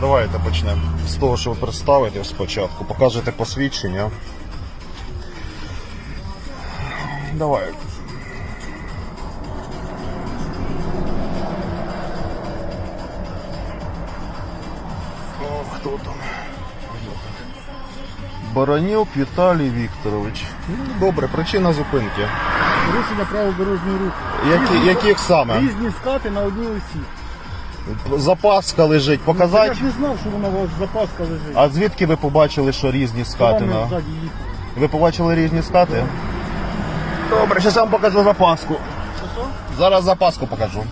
Давайте почнемо з того, що ви представите спочатку. Покажете посвідчення. Давай. О, хто там? Баранюк Віталій Вікторович. Ну, Добре, причина зупинки. Порушення правил дорожнього руху. Які, яких саме? Різні скати на одній осі. Запаска лежить, Я показати? ж не знав, що вона у вас запаска лежить. А звідки ви побачили, що різні скати Вами на. ззаді їхали. Ви побачили різні скати? Добре, зараз вам покажу запаску. Що? Зараз запаску покажу.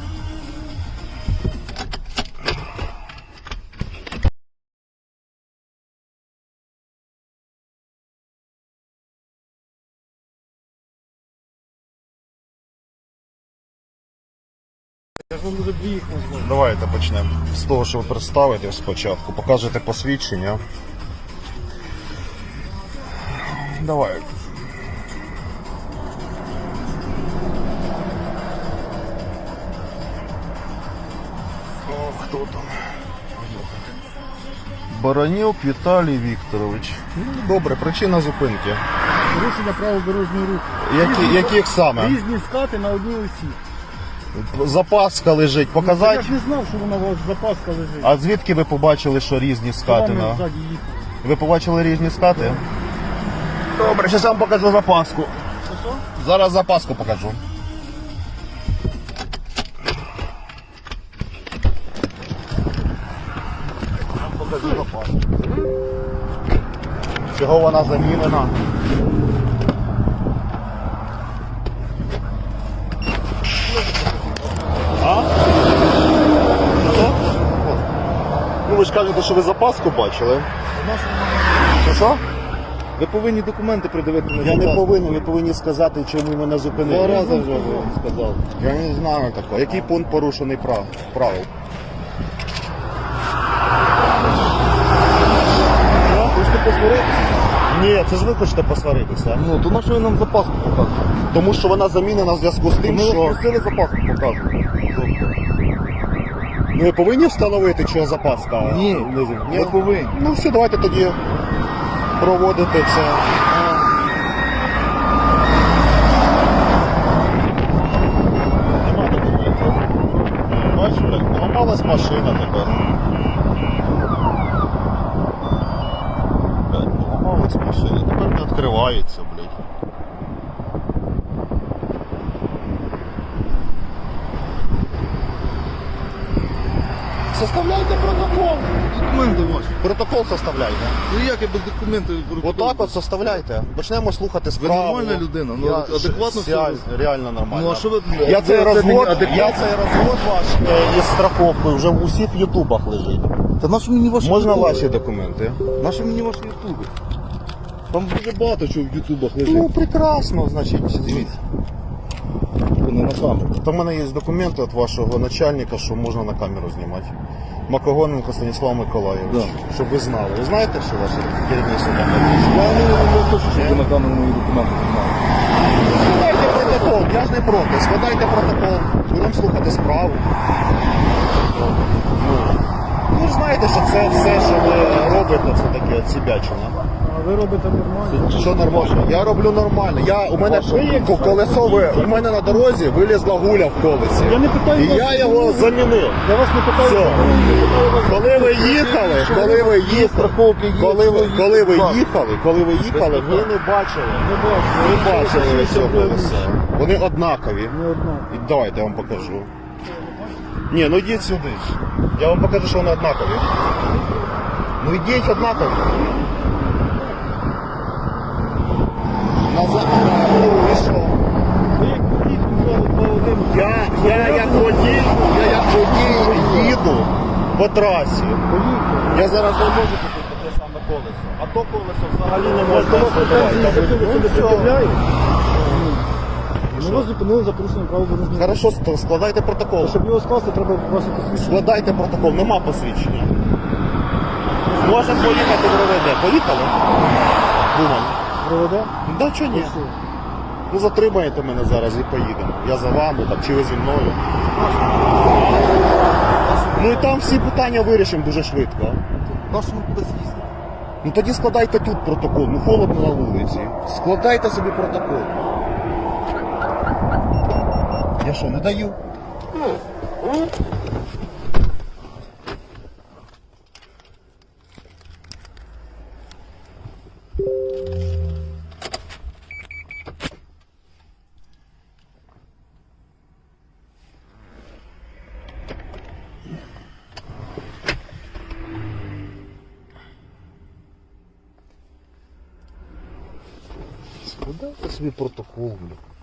Давайте почнемо з того, що ви представите спочатку. Покажете посвідчення. Давай. О, хто там? Баранюк Віталій Вікторович. Ну, Добре, причина зупинки. Порушення правил дорожнього руху. Які, яких саме? Різні скати на одній осі. Запаска лежить, Я показати? ж не знав, що вона у вас запаска лежить. А звідки ви побачили, що різні скати Вами на. ззаді їхали. Ви побачили різні скати? Добре, зараз вам покажу запаску. Що? Зараз запаску покажу. Покажу запаску. Чого вона замінена? А? Що? Ну ви ж кажете, що ви запаску бачили. Що що? Ви повинні документи придивити на Я не запаску. повинен, ви повинні сказати, чому мене зупинили. Два рази вже вам сказав. Я не знаю такого. Який пункт порушений прав? правил? Хочете посваритися? Ні, це ж ви хочете посваритися. Ну, то на що ви нам запаску показуєте? Тому що вона замінена в зв'язку з тим, Ми що вас просили запаску показувати. ну, ви повинні встановити, що запаска. Ні, Ні? не повинні. Ну все, давайте тоді проводити це. Нема документів. Бачите, поламалась машина тепер. Блядь, Поламалась машина, тепер не відкривається, блядь. Составляйте протокол. Документи ваші. Протокол составляйте. Ну як я без документів? Отак от составляйте. Почнемо слухати Ви справу. нормальна людина, ну, Я адекватно ж- все реально нормально. Ну, а що ви- Я цей це розвод, я цей розвод ваш е, із страховкою вже в усіх ютубах лежить. Та наші мені ваші Можна ютуби? ваші документи? Наші мені ваші ютуби. Там дуже багато чого в ютубах лежить. Ну, прекрасно, значить. Дивіться. На камеру. Та в мене є документи від вашого начальника, що можна на камеру знімати. Макогоненко Станіслав Миколаївич. Да. Щоб ви знали. Ви знаєте, що ваше керівництво там Я не, хочу, щоб ви на камеру мої документи знімали. Складайте протокол, я ж не проти. Складайте протокол, будемо слухати справу. Ну, ви ж знаєте, що це все, що ви робите, це таке отсібячення. А ви робите нормально. Що нормально? Я роблю нормально. Я, у мене ко- колесо, ви- у мене на дорозі вилізла гуля в колесі. Я не питаю І вас, я його замінив. Я вас не питаю. Все. Коли ви їхали, коли ви їхали, страховки є, коли ви, свої, коли ви їхали, коли ви їхали, ви не бачили. Не бачу. Ви бачили цього колеса. Вони однакові. Не одна. І Давайте я вам покажу. Ні, ну йдіть сюди. Я вам покажу, що вони однакові. Ну йдіть однакові. Назад. Ну і що? Ви як водій, сказали, два один. Я, я як водій, я як водій їду по трасі. Я зараз не можу купити таке саме колесо. А то колесо взагалі не можна? Ну, вас зупинили за порушення правил дорожнього. Хорошо, складайте протокол. Щоб його скласти, треба ваше посвідчення. Складайте протокол, нема посвідчення. Можемо поїхати в РВД. Поїхали? Думаю. Проведе? Да чого ні? Ну затримаєте мене зараз і поїдемо. Я за вами, там, чи ви зі мною. Ну і там всі питання вирішимо дуже швидко. Кудись їздити. Ну тоді складайте тут протокол, ну холодно на вулиці. Складайте собі протокол. Я що, не даю? Складайте собі протокол. блін.